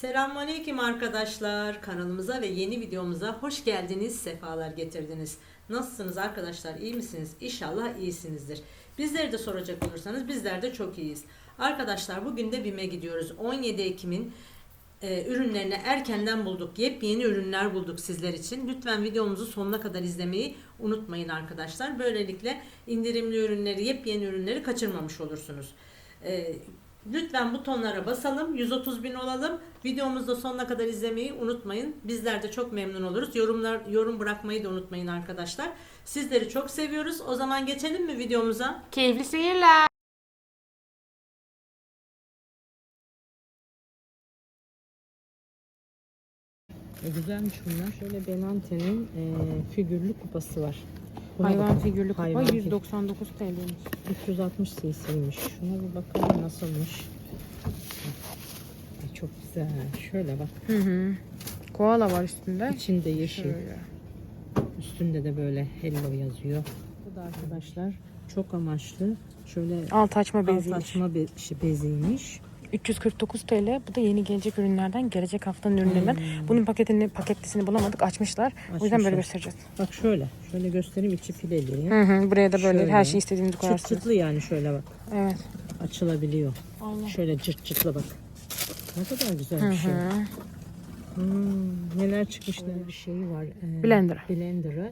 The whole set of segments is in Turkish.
Selamünaleyküm arkadaşlar. Kanalımıza ve yeni videomuza hoş geldiniz, sefalar getirdiniz. Nasılsınız arkadaşlar? İyi misiniz? İnşallah iyisinizdir. Bizleri de soracak olursanız bizler de çok iyiyiz. Arkadaşlar bugün de BİM'e gidiyoruz. 17 Ekim'in e, ürünlerini erkenden bulduk. Yepyeni ürünler bulduk sizler için. Lütfen videomuzu sonuna kadar izlemeyi unutmayın arkadaşlar. Böylelikle indirimli ürünleri, yepyeni ürünleri kaçırmamış olursunuz. E, lütfen butonlara basalım. 130 bin olalım. Videomuzu da sonuna kadar izlemeyi unutmayın. Bizler de çok memnun oluruz. Yorumlar yorum bırakmayı da unutmayın arkadaşlar. Sizleri çok seviyoruz. O zaman geçelim mi videomuza? Keyifli seyirler. E, güzelmiş bunlar. Şöyle Benante'nin e, figürlü kupası var. Hayvan figürlü kupa Hayvan figür- 199 TL'ymiş. 360 cc'ymiş. Şuna bir bakalım nasılmış. Ay, çok güzel. Şöyle bak. Hı hı. Koala var üstünde. İçinde yeşil. Şöyle. Üstünde de böyle hello yazıyor. Bu da arkadaşlar çok amaçlı. Şöyle Alt açma alt beziymiş. açma be, şey, beziymiş. 349 TL. Bu da yeni gelecek ürünlerden. Gelecek haftanın ürünlerinden. Bunun paketini paketlisini bulamadık. Açmışlar. O yüzden böyle Açmışlar. göstereceğiz. Bak şöyle. Şöyle göstereyim içi fileli. Hı hı. Buraya da böyle Şöyle. her şeyi istediğinizi Çıt koyarsınız. çıtlı yani şöyle bak. Evet. Açılabiliyor. Aynen. Şöyle cırt cırtlı bak. Ne kadar güzel Hı bir şey. hı. Hmm, neler çıkmış ne bir şey var. Ee, Blender. Blender'ı.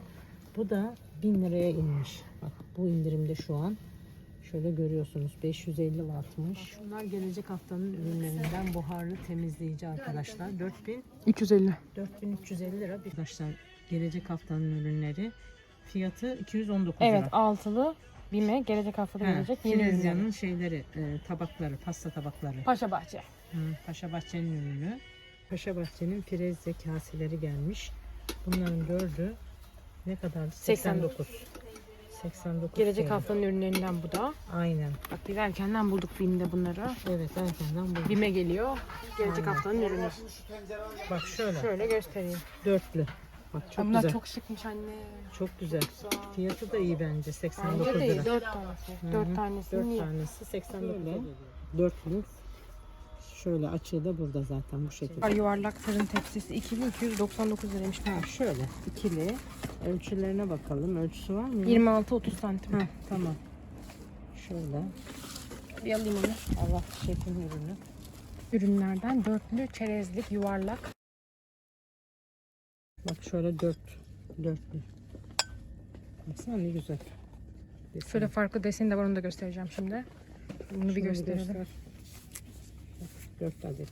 Bu da 1000 liraya inmiş. Bak bu indirimde şu an. Şöyle görüyorsunuz 550 wattmış. Şunlar gelecek haftanın ürünlerinden buharlı temizleyici arkadaşlar. 4000 350. 4350 lira. Arkadaşlar gelecek haftanın ürünleri. Fiyatı 219 Evet lira. altılı BİM'e gelecek haftada He, gelecek yeni ürünler. Filezya'nın şeyleri, e, tabakları, pasta tabakları. Paşa Bahçe. Hı, Paşa Bahçe'nin ürünü. Paşa Bahçe'nin Firezze kaseleri gelmiş. Bunların dördü ne kadar? 89. 89. Gelecek TL. haftanın ürünlerinden bu da. Aynen. Bak biz erkenden bulduk BİM'de bunları. Evet erkenden bu. BİM'e geliyor. Gelecek Aynen. haftanın ürünü. Bak şöyle. Şöyle göstereyim. Dörtlü. Bak çok Bunlar güzel. çok şıkmış anne. Çok güzel. Güzel. Fiyatı da iyi bence. 89 Bence lira. Dört tanesi. Hı hı. Dört tanesi. Dört niye? tanesi 89 lira. Dörtlü. Şöyle açığı da burada zaten bu şekilde. Yuvarlak fırın tepsisi 2299 liraymış. Ha, şöyle ikili. Ölçülerine bakalım. Ölçüsü var mı? 26-30 santim. Ha, tamam. Şöyle. Bir alayım onu. Allah şefin ürünü. Ürünlerden dörtlü çerezlik yuvarlak. Bak şöyle dört. Dörtlü. Baksana ne güzel. Desen. Şöyle farklı deseni de var onu da göstereceğim şimdi. Bunu bir Şunu gösterelim. göster. Bak, Dört adet.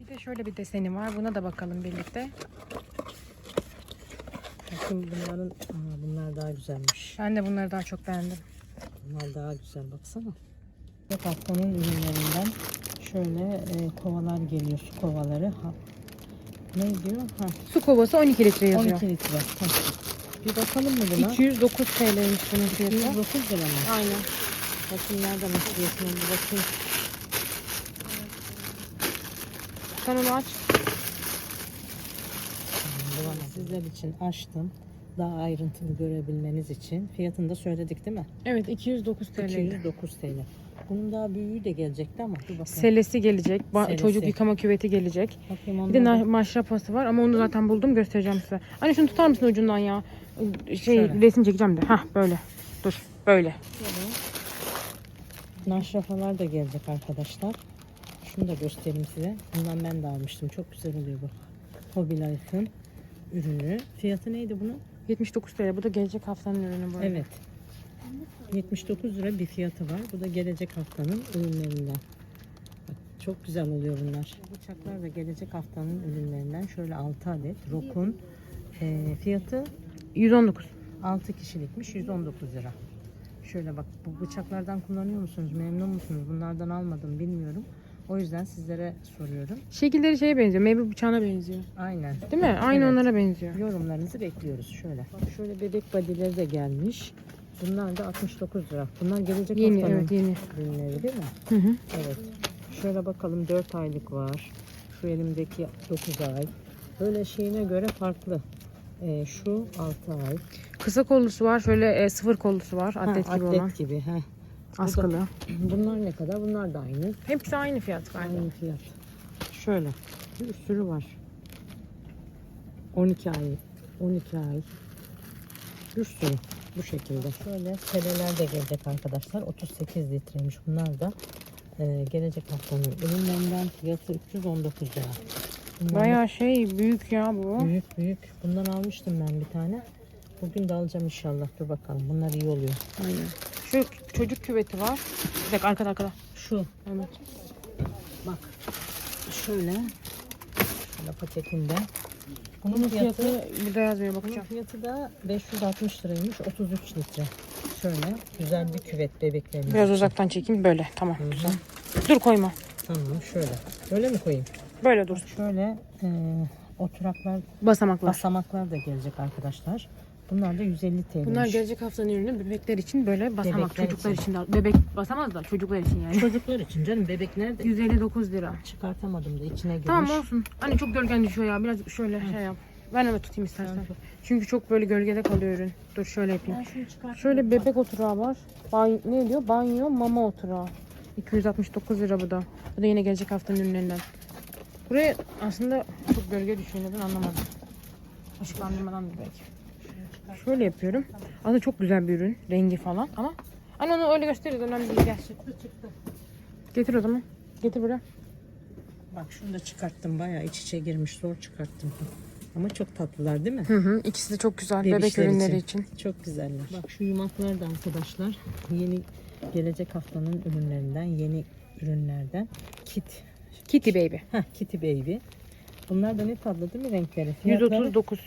Bir de şöyle bir deseni var. Buna da bakalım birlikte. Bakın bunların, aa, bunlar daha güzelmiş. Ben de bunları daha çok beğendim. Bunlar daha güzel baksana. Bak haftanın ürünlerinden şöyle e, kovalar geliyor. Su kovaları. Ha. Ne diyor? Ha, Su kovası 12 litre yazıyor. 12 litre. Ha. Bir bakalım mı buna? 209 TL'ymiş bunun fiyatı. 209 lira mı? Aynen. Bakın nereden açıyorsun bir bakayım. Sen onu aç. Sizler için açtım. Daha ayrıntılı görebilmeniz için. Fiyatını da söyledik değil mi? Evet 209 TL. 209 TL. Bunun daha büyüğü de gelecekti ama dur bakalım. Selesi gelecek. ba- Selesi. Çocuk yıkama küveti gelecek. Bakayım Bir de na- maşrapası var ama onu zaten buldum göstereceğim size. Anne şunu tutar mısın ucundan ya? Şey Şöyle. resim çekeceğim de. Hah böyle. Dur böyle. Naşrafalar da gelecek arkadaşlar. Şunu da göstereyim size. Bundan ben de almıştım. Çok güzel oluyor bu. Hobby Life'ın ürünü. Fiyatı neydi bunun? 79 TL. Bu da gelecek haftanın ürünü bu arada. Evet. 79 lira bir fiyatı var. Bu da gelecek haftanın ürünlerinden. Bak, çok güzel oluyor bunlar. Bıçaklar da gelecek haftanın ürünlerinden. Şöyle 6 adet. Rokun eee, fiyatı 119. 6 kişilikmiş 119 lira. Şöyle bak bu bıçaklardan kullanıyor musunuz? Memnun musunuz? Bunlardan almadım bilmiyorum. O yüzden sizlere soruyorum. Şekilleri şeye benziyor. Meyve bıçağına benziyor. Aynen. Değil mi? Aynı Evet. onlara benziyor. Yorumlarınızı bekliyoruz şöyle. Bak şöyle bebek badileri de gelmiş. Bunlar da 69 lira. Bunlar gelecek Yeni haftanın evet yeni. ürünleri değil mi? Hı hı. Evet. Şöyle bakalım 4 aylık var. Şu elimdeki 9 ay. Böyle şeyine göre farklı. Ee, şu 6 ay. Kısa kollusu var. Şöyle e, sıfır kollusu var. Ha, Atlet gibi atlet olan. gibi. Ha. Askılı. Bunlar ne kadar? Bunlar da aynı. Hepsi aynı fiyat galiba. Aynı fiyat. Şöyle. Bir sürü var. 12 ay, 12 ay. Bir sürü bu şekilde. Şöyle seneler de gelecek arkadaşlar. 38 litreymiş. Bunlar da e, gelecek haftanın ürünlerinden fiyatı 319 lira. Bunlar Bayağı şey büyük ya bu. büyük büyük. Bundan almıştım ben bir tane. Bugün de alacağım inşallah. Dur bakalım. Bunlar iyi oluyor. Aynen. Şu çocuk küveti var. Bir dakika arkada arkada. Şu Evet. bak. Şöyle. Şöyle paketinde. Bunun, Bunun fiyatı, fiyatı burada yazmıyor bunun bakacağım. fiyatı da 560 liraymış. 33 litre. Şöyle güzel bir küvet bebeklerimiz. Biraz için. uzaktan çekeyim böyle. Tamam Hı hı. güzel. Dur koyma. Tamam şöyle. Böyle mi koyayım? Böyle dur. Şöyle e, oturaklar, Basamaklar. basamaklar da gelecek arkadaşlar. Bunlar da 150 TL. Bunlar gelecek haftanın ürünü bebekler için böyle basamak. Bebekler çocuklar için. için. de. Bebek basamaz da çocuklar için yani. Çocuklar için canım bebek nerede? 159 lira. Çıkartamadım da içine girmiş. Tamam olsun. Hani çok gölgen düşüyor ya. Biraz şöyle şey yap. Ben öyle tutayım istersen. Çünkü çok böyle gölgede kalıyor ürün. Dur şöyle yapayım. Ben şunu. Şöyle bebek oturağı var. Banyo, ne diyor? Banyo mama oturağı. 269 lira bu da. Bu da yine gelecek haftanın ürünlerinden. Buraya aslında çok gölge düşüyor. Neden anlamadım. Işıklandırmadan da belki. Şöyle yapıyorum. Aslında çok güzel bir ürün. Rengi falan ama Hani onu öyle gösteririz. Önemli değil. Gel. Getir o zaman. Getir buraya. Bak şunu da çıkarttım. Bayağı iç içe girmiş. Zor çıkarttım. Ama çok tatlılar değil mi? Hı hı. İkisi de çok güzel. Bebek Bebişler ürünleri için. için. Çok güzeller. Bak şu yumaklar da arkadaşlar. Yeni gelecek haftanın ürünlerinden. Yeni ürünlerden. Kit. Kitty Baby. Heh, Kitty Baby. Bunlar da ne tatlı değil mi renkleri? Fiyatları 139.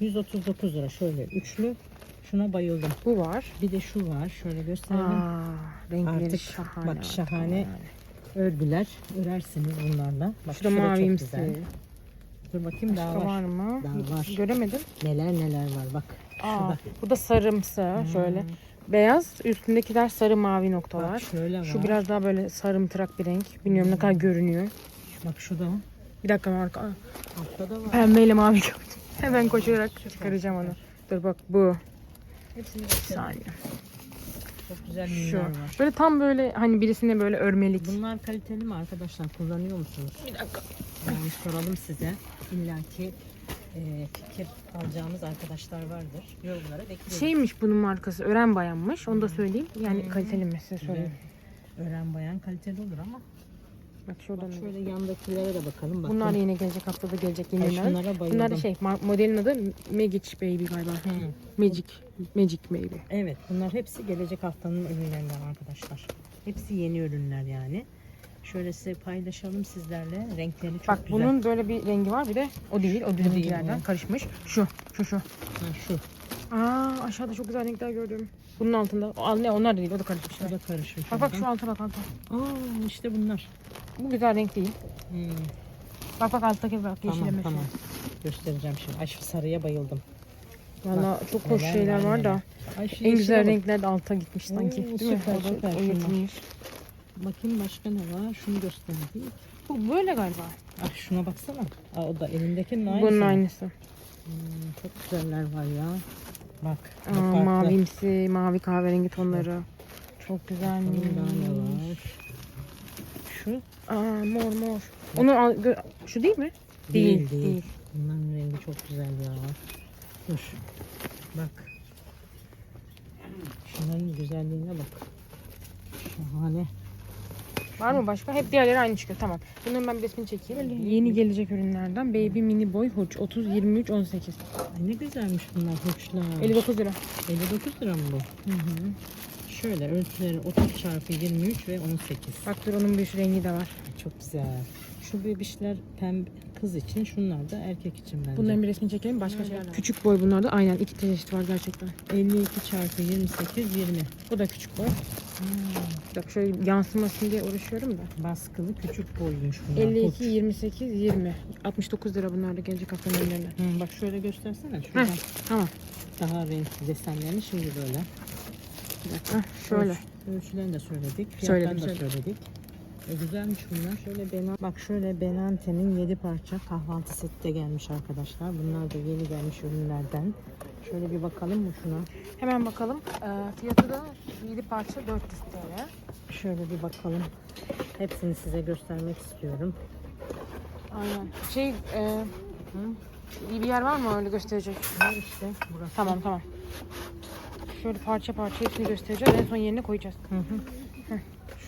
139 lira. Şöyle üçlü. Şuna bayıldım. Bu var. Bir de şu var. Şöyle gösterelim. Aa, renkleri Artık şahane. bak şahane örgüler. Örersiniz bunlarla. Bak Şurada mavimsi. Dur bakayım daha Başka var. var mı? Daha var. Göremedim. Neler neler var bak. Aa, Şurada. bu da sarımsı. Şöyle. Beyaz. Üstündekiler sarı mavi noktalar. Bak şöyle var. Şu biraz daha böyle sarımtırak bir renk. Bilmiyorum ne kadar görünüyor. Bak şu da. Bir dakika arka. Altta da var. Pembeyle mavi gördüm. Hemen koşarak çıkaracağım onu. Dur bak bu. Hepsini saniye. Çok güzel Şu. var. Böyle tam böyle hani birisine böyle örmelik. Bunlar kaliteli mi arkadaşlar? Kullanıyor musunuz? Bir dakika. Yani soralım size. İlla ki e, fikir alacağımız arkadaşlar vardır. Yorumlara bekliyoruz. Şeymiş bunun markası. Ören bayanmış. Onu da söyleyeyim. Yani kaliteli mi size söyleyeyim. Öğren bayan kaliteli olur ama. Bak şuradan. Bak şöyle yandakilere de bakalım. Bakın. Bunlar da yine gelecek haftada gelecek Ay, yeniden. şunlara bayıldım. Bunlar da şey modelin adı Magic Baby galiba. Hı. Magic. Magic Baby. Evet bunlar hepsi gelecek haftanın ürünlerinden arkadaşlar. Hepsi yeni ürünler yani. Şöyle size paylaşalım sizlerle. Renkleri çok Bak güzel. bunun böyle bir rengi var bir de o değil. O o. karışmış. Şu. Şu şu. Ha, şu. Aa aşağıda çok güzel renkler gördüm. Bunun altında. O, ne onlar da değil o da karışmışlar. Bu da karışmış. Bak bak şu alta bak alta. Aa işte bunlar. Bu güzel renk değil. Hmm, Bak bak alttaki bak tamam yeşilleme tamam. Göstereceğim şimdi. Ay şu sarıya bayıldım. Valla çok hoş neler şeyler var, var da. neler. Ay En yeşile güzel bak. renkler de alta gitmiş sanki. Oo, değil mi? süper, da- süper yırtılmış. Bakayım başka ne var? Şunu göstereyim. Bu böyle galiba. Ah şuna baksana. Aa, o da elindekinin aynısı. Bunun aynısı. Hmm, çok güzeller var ya. Bak. Aa, mavimsi, mavi kahverengi tonları. Çok güzelmiş. Daha ne var? Şu Aa, mor mor. Onu al, şu değil mi? değil, değil. Bunların rengi çok güzel ya. Dur. Bak. Şunların güzelliğine bak. Şahane. Var mı başka? Hep diğerleri aynı çıkıyor. Tamam. Bunların ben bir resmini çekeyim. Yeni gelecek ürünlerden Baby Mini Boy Huç 30 23 18. Ay ne güzelmiş bunlar hoşlar. 59 lira. 59 lira mı bu? Hı hı. Şöyle ölçüleri 30 çarpı 23 ve 18. Bak dur onun bir sürü rengi de var. Çok güzel. Şu bebişler pembe kız için, şunlar da erkek için bence. Bunların bir resmini çekelim. Başka şeyler. Küçük boy bunlar da. Aynen iki çeşit var gerçekten. 52 çarpı 28 20. Bu da küçük boy. Bak şöyle yansımasın diye uğraşıyorum da. Baskılı küçük boymuş bunlar. 52, Hoş. 28, 20. 69 lira bunlar da gelecek haftanın ürünlerine. Hı, bak şöyle göstersene. Şuradan Tamam. daha renkli desenlerini şimdi böyle. Bir dakika. Şöyle. Ölç- ölçülerini de söyledik. Fiyatlarını da söyledim. söyledik. E, güzelmiş bunlar. Şöyle Benan, bak şöyle Benante'nin 7 parça kahvaltı seti de gelmiş arkadaşlar. Bunlar da yeni gelmiş ürünlerden. Şöyle bir bakalım mı şuna? Hemen bakalım. Ee, fiyatı da 7 parça 400 TL. Şöyle bir bakalım. Hepsini size göstermek istiyorum. Aynen. Şey, e, iyi bir yer var mı öyle gösterecek? Var işte burası. Tamam tamam. Şöyle parça parça hepsini göstereceğiz. En son yerine koyacağız. Hı hı.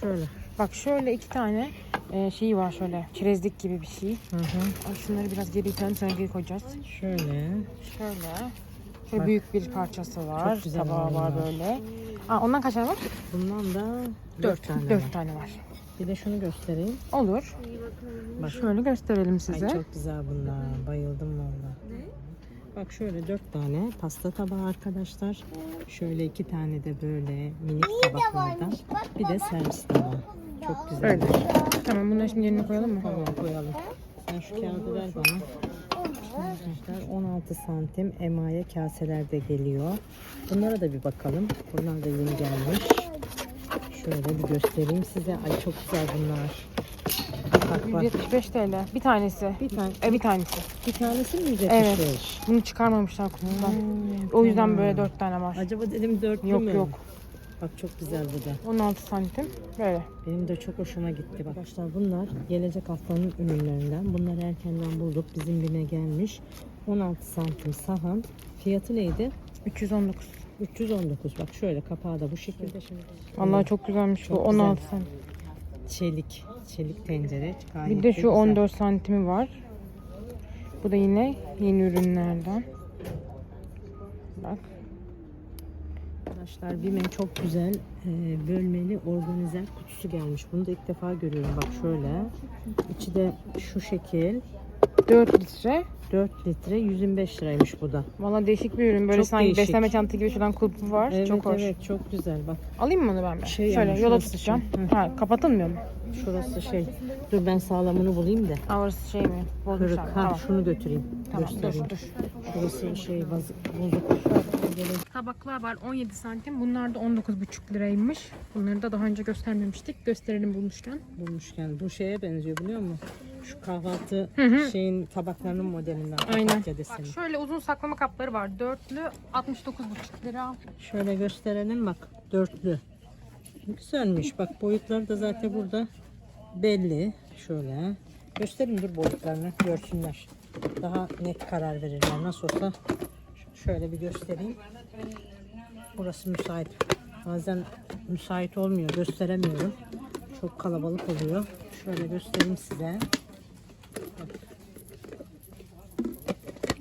Şöyle. Bak şöyle iki tane e, şey var şöyle. Çerezlik gibi bir şey. Hı hı. Ay, Şunları biraz geri itelim sonra geri koyacağız. Şöyle. Şöyle. Şöyle Bak. büyük bir parçası var. Çok güzel Tabağı var böyle. Aa, ondan kaç tane var? Bundan da 4 Dört. tane Dört var. tane var. Bir de şunu göstereyim. Olur. Bak. Şöyle gösterelim size. Ay çok güzel bunlar. Bayıldım valla. Bak şöyle dört tane pasta tabağı arkadaşlar. Şöyle iki tane de böyle minik tabaklardan. Bir de servis tabağı. Çok güzel. Öyle. Tamam bunları şimdi yerine koyalım mı? Tamam koyalım. Sen şu kağıdı ver bana. Arkadaşlar 16 santim emaye kaseler de geliyor. Bunlara da bir bakalım. Bunlar da yeni gelmiş. Şöyle bir göstereyim size. Ay çok güzel bunlar. Bak bak. 175 TL. Bir tanesi. Bir tane, E bir tanesi. bir tanesi mi 175? Evet. Bunu çıkarmamışlar kutusundan. Hmm, O yüzden tamam. böyle dört tane var. Acaba dedim dörtlü Yok mü? yok. Bak çok güzel bu da. 16 santim. Böyle. Benim de çok hoşuma gitti. Bak. Arkadaşlar bunlar gelecek haftanın ürünlerinden. Bunları erkenden bulduk. Bizim bine gelmiş. 16 santim sahan. Fiyatı neydi? 319. 319. Bak şöyle kapağı da bu şekilde. Vallahi çok güzelmiş bu. Çok 16 santim. Çelik. Çelik tencere. Gayet Bir de şu güzel. 14 santimi var. Bu da yine yeni ürünlerden. Bak. Arkadaşlar Bime çok güzel e, bölmeli organizer kutusu gelmiş. Bunu da ilk defa görüyorum. Bak şöyle. İçi de şu şekil. 4 litre. 4 litre 125 liraymış bu da. Valla değişik bir ürün. Böyle Çok sanki değişik. besleme çantası gibi şuradan kulpu var. Evet çok hoş. evet çok güzel bak. Alayım mı onu ben? Şey Şöyle yani yola tutacağım. şey. Ha, kapatılmıyor mu? Şurası şey. Dur ben sağlamını bulayım da. Ha orası şey mi? Kırık. Bozmuşlar. Ha Tamam. şunu götüreyim. Tamam Göstereyim. dur dur. Şurası şey bozuk. Tabaklar var 17 santim. Bunlar da 19,5 liraymış. Bunları da daha önce göstermemiştik. Gösterelim bulmuşken. Bulmuşken bu şeye benziyor biliyor musun? Şu kahvaltı Hı hı. şeyin tabaklarının modelinden. Aynen. Bak şöyle uzun saklama kapları var. Dörtlü 69,5 lira. Şöyle gösterelim bak. Dörtlü. Güzelmiş. Bak boyutları da zaten burada belli. Şöyle. Göstereyim dur boyutlarını görsünler. Daha net karar verirler. Nasıl olsa şöyle bir göstereyim. Burası müsait. Bazen müsait olmuyor. Gösteremiyorum. Çok kalabalık oluyor. Şöyle göstereyim size.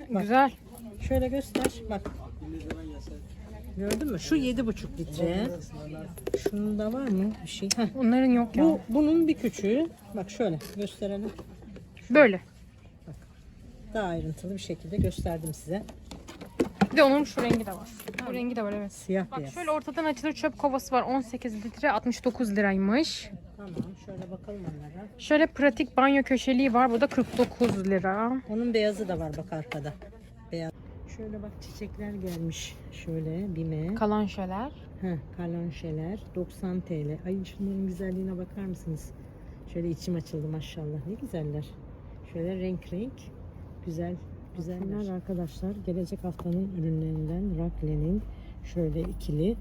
Bak. Güzel. Şöyle göster. Bak. Gördün mü? Şu yedi buçuk litre. Şunun da var mı bir şey? Heh. Onların yok ya. Bu bunun bir küçüğü. Bak şöyle gösterelim. Böyle. Daha ayrıntılı bir şekilde gösterdim size. Bir de onun şu rengi de var. Bu rengi de var evet. Siyah Bak beyaz. şöyle ortadan açılır çöp kovası var. 18 litre 69 liraymış. Şöyle bakalım onlara. Şöyle pratik banyo köşeliği var. Bu da 49 lira. Onun beyazı da var bak arkada. Beyaz. Şöyle bak çiçekler gelmiş. Şöyle bime. Kalan şeyler. Heh, kalonşeler 90 TL. Ay şunların güzelliğine bakar mısınız? Şöyle içim açıldı maşallah. Ne güzeller. Şöyle renk renk. Güzel güzeller. arkadaşlar gelecek haftanın ürünlerinden Rakle'nin şöyle ikili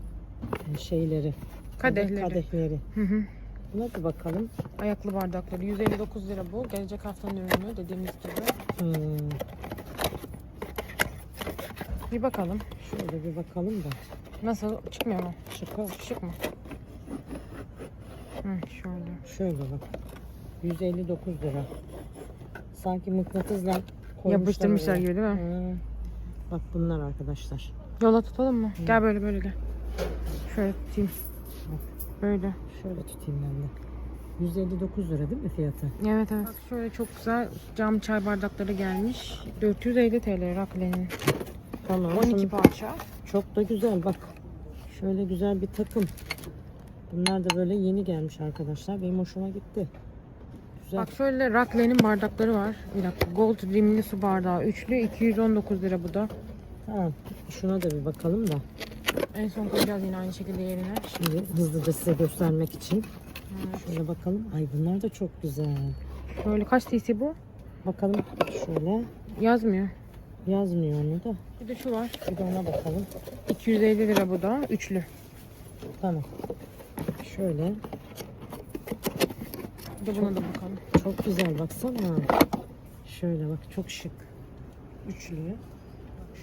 e, şeyleri. Kadehleri. Kadehleri. Hı hı. Buna bir bakalım. Ayaklı bardakları 159 lira bu. Gelecek haftanın ürünü dediğimiz gibi. Hmm, Bir bakalım. şöyle bir bakalım da. Nasıl? Çıkmıyor mu? Şıka. Şık mı? Hı, şöyle. Şöyle bak. 159 lira. Sanki mıknatısla koymuşlar Yapıştırmışlar oraya. gibi değil mi? Hı. Bak bunlar arkadaşlar. Yola tutalım mı? Gel böyle böyle gel. Şöyle tutayım. Böyle. Şöyle tutayım ben de. 159 lira değil mi fiyatı? Evet evet. Bak şöyle çok güzel cam çay bardakları gelmiş. 450 TL Rakle'nin. Tamam. 12 parça. Çok da güzel bak. Şöyle güzel bir takım. Bunlar da böyle yeni gelmiş arkadaşlar. Benim hoşuma gitti. Güzel. Bak şöyle Rakle'nin bardakları var. Bir dakika. Gold rimli su bardağı. Üçlü 219 lira bu da. Tamam. Şuna da bir bakalım da. En son koyacağız yine aynı şekilde yerine. Şimdi hızlıca size göstermek için. Evet. Şöyle bakalım. Ay bunlar da çok güzel. Böyle kaç cc bu? Bakalım şöyle. Yazmıyor. Yazmıyor onu da. Bir de şu var. Bir de ona bakalım. 250 lira bu da. Üçlü. Tamam. Şöyle. Bir de buna da bakalım. Çok güzel baksana. Şöyle bak çok şık. Üçlü.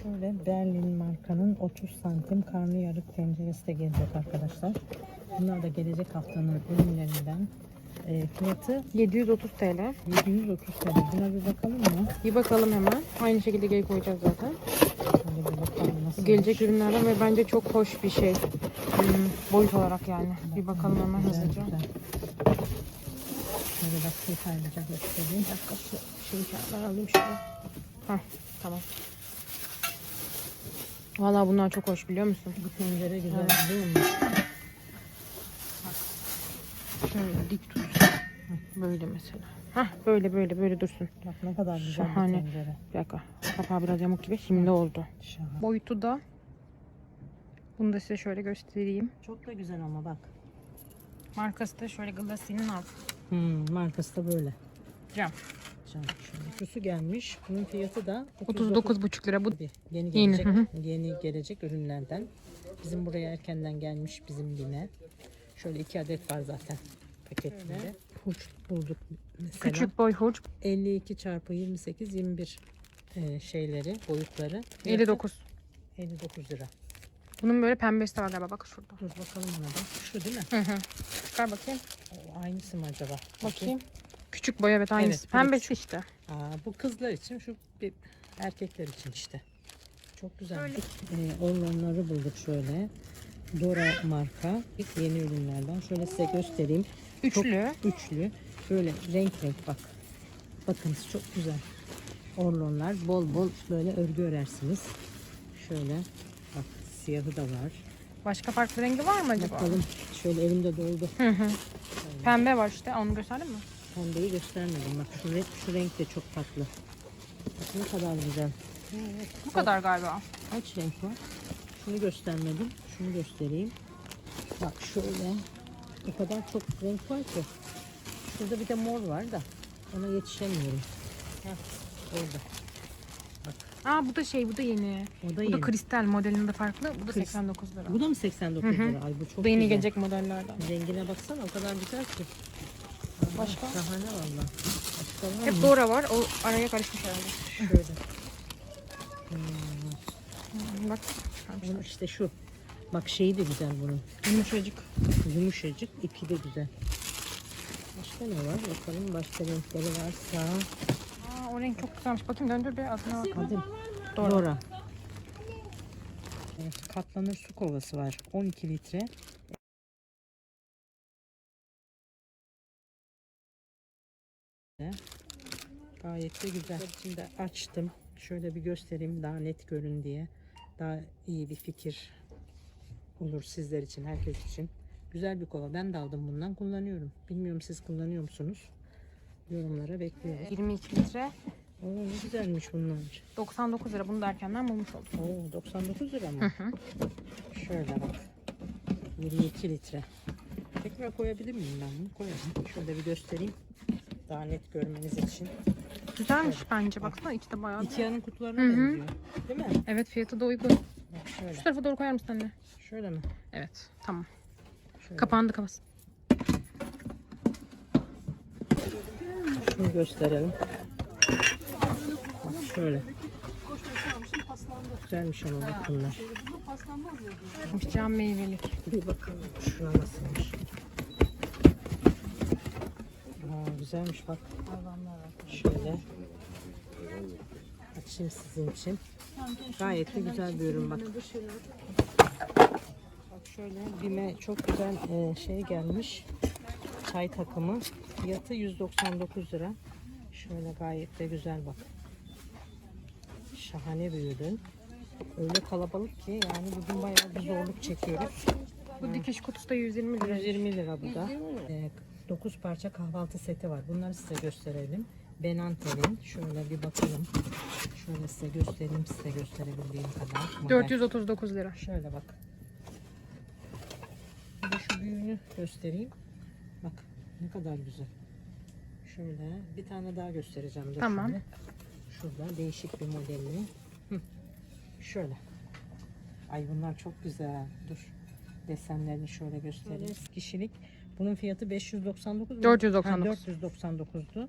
Şöyle Berlin markanın 30 santim karnı yarık tenceresi de gelecek arkadaşlar. Bunlar da gelecek haftanın ürünlerinden. E, fiyatı 730 TL. 730 TL. Buna bir bakalım mı? Bir bakalım hemen. Aynı şekilde geri koyacağız zaten. Şöyle bir bakalım nasıl. Gelecek ürünlerden ve bence çok hoş bir şey. Hmm, boyut olarak yani. Bir bakalım hemen Güzel, hızlıca. güzel. Şöyle bak detaylıca göstereyim. Bir dakika şu şey kağıtları alayım şöyle. Hah tamam. Vallahi bunlar çok hoş biliyor musun? Bu tencere güzel Evet. değil mi? Şöyle dik tut. Böyle mesela. Hah böyle böyle böyle dursun. Bak ne kadar güzel Şahane. bir tencere. Bir dakika. Kapağı biraz yamuk gibi. Şimdi oldu. Şahane. Boyutu da bunu da size şöyle göstereyim. Çok da güzel ama bak. Markası da şöyle Glassie'nin alt. Hmm, markası da böyle. Cam. Şusu gelmiş. Bunun fiyatı da 39,5 lira bu. Tabii, Yeni Yeni, gelecek, hı hı. yeni gelecek ürünlerden. Bizim buraya erkenden gelmiş bizim yine. Şöyle iki adet var zaten paketinde. Hurç bulduk mesela. Küçük boy hurç 52 çarpı 28 21 e, şeyleri boyutları. Fiyatı 59. 59 lira. Bunun böyle pembesi de var galiba bak şurada. Dur bakalım buna da. Şu değil mi? Hı hı. Çıkar bakayım. O, aynısı mı acaba? Bakayım. Küçük boy evet aynısı. Evet, Pembesi işte. Aa, bu kızlar için şu bir erkekler için işte. Çok güzel. Böyle. Ee, ormanları bulduk şöyle. Dora marka yeni ürünlerden. Şöyle size göstereyim. Üçlü. Üçlü. Böyle renk renk bak. Bakınız çok güzel. Orlonlar bol bol böyle örgü örersiniz. Şöyle bak siyahı da var. Başka farklı rengi var mı acaba? Bakalım şöyle elimde doldu. Hı hı. Pembe var işte. Onu gösterdin mi? Pembeyi göstermedim. Bak şu renk, şu renk de çok farklı. Bak ne kadar güzel. Bu kadar galiba. Kaç renk var? Şunu göstermedim. Şunu göstereyim. Bak şöyle. O kadar çok renk var ki. Şurada bir de mor var da. Ona yetişemiyorum. Heh, orada. Aa bu da şey bu da yeni. O da Bu yeni. da kristal modelinde farklı. Bu da Kris- 89 lira. Bu da mı 89 Hı hı. lira? Ay bu çok Bu da yeni güzel. gelecek modellerden. Rengine baksana o kadar güzel ki. Başka? Şahane valla. Hep? Dora var. O araya karışmış herhalde. Şöyle. Hmm, Bak. Bunun işte şu. Bak şeyi de güzel bunun. Yumuşacık. Yumuşacık, ipi de güzel. Başka ne var? Bakalım başka renkleri varsa. Aa, o renk çok güzelmiş. Bakayım döndür bir adına bak. Hadi. Dora. Dora. Evet, katlanır su kovası var. 12 litre. Gayet de güzel. Şimdi açtım. Şöyle bir göstereyim daha net görün diye. Daha iyi bir fikir olur sizler için, herkes için. Güzel bir kova. Ben de aldım bundan. Kullanıyorum. Bilmiyorum siz kullanıyor musunuz? Yorumlara bekliyorum. 22 litre. Oo, ne güzelmiş bunlar. 99 lira. Bunu da erkenden bulmuş olduk. Oo, 99 lira Hı mı? hı. Şöyle bak. 22 litre. Tekrar koyabilir miyim ben bunu? Koyarım. Şöyle bir göstereyim. Daha net görmeniz için. Güzelmiş bence. Baksana içi de bayağı. Ikea'nın kutularına Hı hı. benziyor. Değil mi? Evet fiyatı da uygun. Bak şöyle. Şu tarafa doğru koyar mısın anne? Şöyle mi? Evet. Tamam. Şöyle. Kapandı kafası. Şunu gösterelim. Bak şöyle. Güzelmiş ama bak bunlar. Cam meyvelik. Bir bakalım şuna nasılmış. Aa, güzelmiş bak. Şöyle. Açayım sizin için. Gayet de güzel bir ürün bak. Bak şöyle Bime çok güzel e, şey gelmiş. Çay takımı. Fiyatı 199 lira. Şöyle gayet de güzel bak. Şahane bir ürün. Öyle kalabalık ki yani bugün bayağı bir zorluk çekiyoruz. Bu dikiş kutusu da 120 lira. 120 lira bu da. 9 parça kahvaltı seti var. Bunları size gösterelim. Benantel'in şöyle bir bakalım. Şöyle size göstereyim size gösterebildiğim kadar. Model. 439 lira. Şöyle bak. şu büyüğünü göstereyim. Bak ne kadar güzel. Şöyle bir tane daha göstereceğim. Dur Tamam. şimdi. Şurada değişik bir modelini. Hı. Şöyle. Ay bunlar çok güzel. Dur. Desenlerini şöyle göstereyim. Kişilik. Bunun fiyatı 599 mu? 499. Ha, 499'du.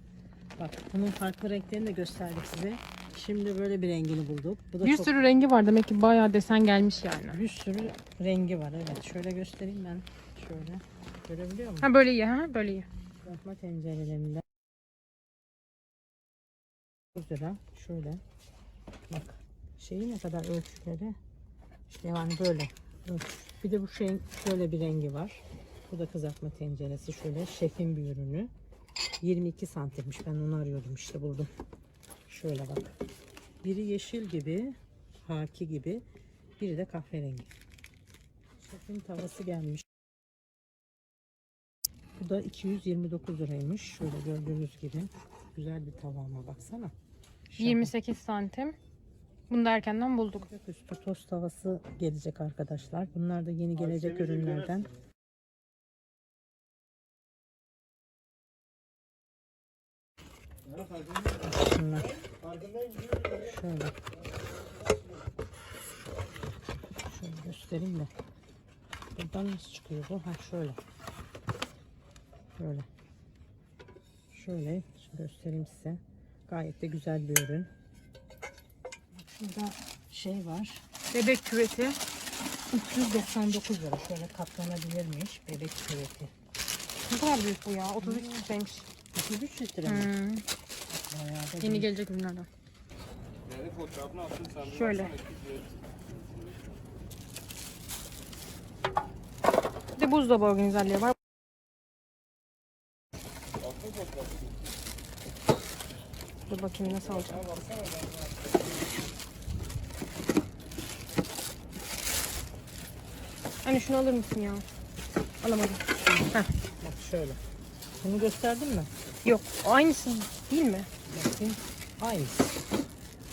Bak bunun farklı renklerini de gösterdik size. Şimdi böyle bir rengini bulduk. Bu da Bir çok sürü rengi var demek ki bayağı desen gelmiş yani. bir sürü rengi var. Evet. Şöyle göstereyim ben. Şöyle. Görebiliyor musun? Ha böyle iyi ha böyle iyi. Lokma tencerelerinde 9 lira. Şöyle. Bak. Şeyi ne kadar ölçüleri. İşte yani böyle. Bir de bu şeyin şöyle bir rengi var. Bu da kızartma tenceresi. Şöyle şefin bir ürünü. 22 santimmiş. Ben onu arıyordum işte buldum. Şöyle bak. Biri yeşil gibi, haki gibi. Biri de kahverengi. Şefin tavası gelmiş. Bu da 229 liraymış. Şöyle gördüğünüz gibi. Güzel bir tavama baksana. Şaka. 28 santim. Bunu da erkenden bulduk. Üstü tost tavası gelecek arkadaşlar. Bunlar da yeni gelecek ürünlerden. Şunlar. Şöyle. Şöyle göstereyim de. Buradan nasıl çıkıyor bu? Ha şöyle. Şöyle. Şöyle göstereyim size. Gayet de güzel bir ürün. Şurada şey var. Bebek küveti. 399 lira. Şöyle katlanabilirmiş. Bebek küveti. Ne kadar büyük bu ya. 33 litremiş. 33 litre mi? Hmm. Yeni gelecek ürünlerden. Yani fotoğrafını attım sen Şöyle. baksana. Bir de buzdolabı organizerliği var. Dur bakayım nasıl alacağım. Anne şunu alır mısın ya? Alamadım. Heh. Bak şöyle. Bunu gösterdin mi? Yok. o Aynısı değil mi? Bakayım. Aynısı.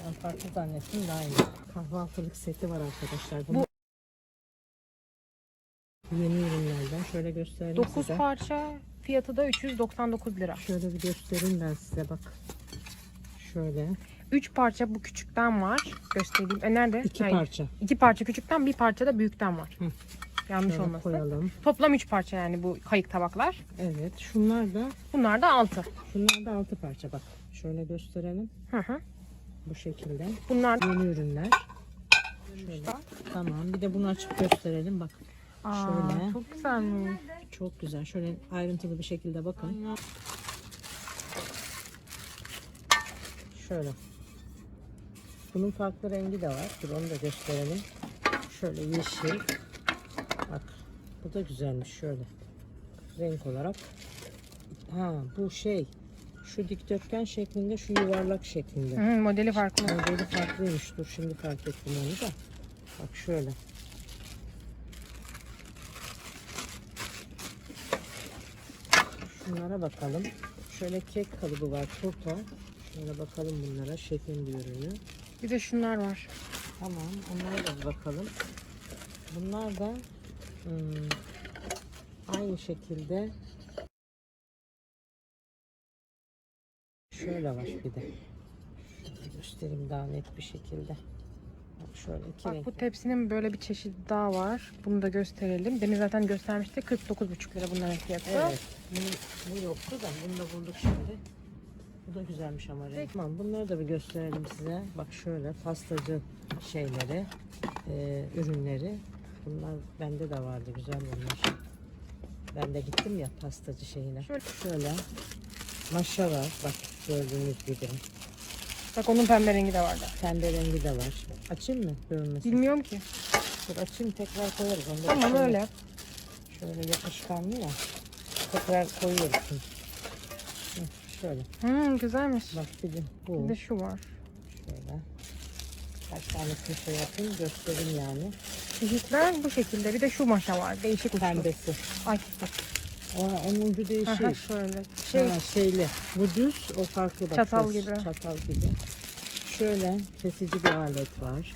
Ben farklı zannettim de aynı. Kahvaltılık seti var arkadaşlar. Bu yeni ürünlerden. Şöyle göstereyim 9 size. parça fiyatı da 399 lira. Şöyle bir göstereyim ben size bak. Şöyle. 3 parça bu küçükten var. Göstereyim. E nerede? iki Hayır. parça. İki parça küçükten bir parça da büyükten var. Hı. Yanlış Şöyle olmasın. koyalım. Toplam 3 parça yani bu kayık tabaklar. Evet. Şunlar da Bunlar da 6. şunlar da altı parça bak. Şöyle gösterelim. Hı hı. Bu şekilde. Bunlar Yeni ürünler. Şöyle. Tamam. Bir de bunu açıp gösterelim. Bak. Aa, Şöyle. çok güzelmiş. Çok güzel. Şöyle ayrıntılı bir şekilde bakın. Şöyle. Bunun farklı rengi de var. Dur onu da gösterelim. Şöyle yeşil. Bak. Bu da güzelmiş şöyle. Renk olarak. Ha bu şey. Şu dikdörtgen şeklinde, şu yuvarlak şeklinde. Hı, modeli farklı. Modeli farklıymış. Dur şimdi fark ettim onu da. Bak şöyle. Şunlara bakalım. Şöyle kek kalıbı var. Turta. Şöyle bakalım bunlara. Bir ürünü. Bir de şunlar var. Tamam. Onlara da bakalım. Bunlar da hmm, aynı şekilde şöyle var bir de. Göstereyim daha net bir şekilde. Bak şöyle iki Bak bu tepsinin böyle bir çeşidi daha var. Bunu da gösterelim. Demin zaten göstermiştik. 49,5 lira bunların fiyatı. Evet. Bu, bu yoktu da bunu da bulduk şimdi. Bu da güzelmiş ama renk. Tamam bunları da bir gösterelim size. Bak şöyle pastacı şeyleri, e, ürünleri. Bunlar bende de vardı güzel bunlar. Ben de gittim ya pastacı şeyine. Şöyle. Şöyle maşa var. Bak gördüğünüz gibi. Bak onun pembe rengi de vardı. Pembe rengi de var. Açayım mı? Görünmesin. Bilmiyorum ki. Dur açayım tekrar koyarız. Onda bir Tamam yok. öyle. Şöyle yapışkanlı ya. Tekrar koyuyoruz. şimdi. Hı, Şöyle. Hmm, güzelmiş. Bak bir de bu. Bir de şu var. Şöyle. Kaç tanesini şey yapayım göstereyim yani. Çeşitler bu şekilde. Bir de şu maşa var. Değişik uçlu. Pembesi. Ay bak. O, onun ucu Aha, değişik. şöyle. Şey, ha, şeyli. Bu düz, o farklı bak. Çatal şurası, gibi. Çatal gibi. Şöyle kesici bir alet var.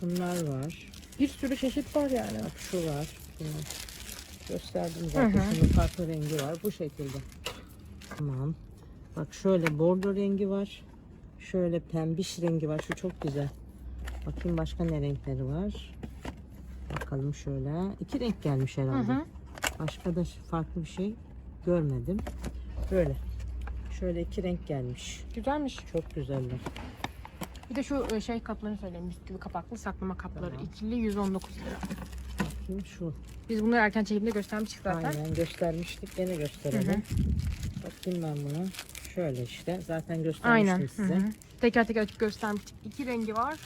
Şunlar var. bir sürü çeşit var yani. Bak şu var. Şunlar. Gösterdim zaten. Hı hı. Şunun farklı rengi var. Bu şekilde. Tamam. Bak şöyle bordo rengi var. Şöyle pembiş rengi var. Şu çok güzel. Bakayım başka ne renkleri var. Bakalım şöyle. İki renk gelmiş Hı herhalde. hı. Başka da farklı bir şey görmedim. Böyle. Şöyle iki renk gelmiş. Güzelmiş. Çok güzeller. Bir de şu e, şey kaplarını söyleyeyim. Bisküvi kapaklı saklama kapları. Tamam. İkili 119 lira. Bakayım şu. Biz bunları erken çekimde göstermiştik zaten. Aynen göstermiştik. Gene gösterelim. Bakayım ben bunu. Şöyle işte. Zaten göstermiştim Aynen. size. Hı hı. Teker teker açıp göstermiştik. İki rengi var.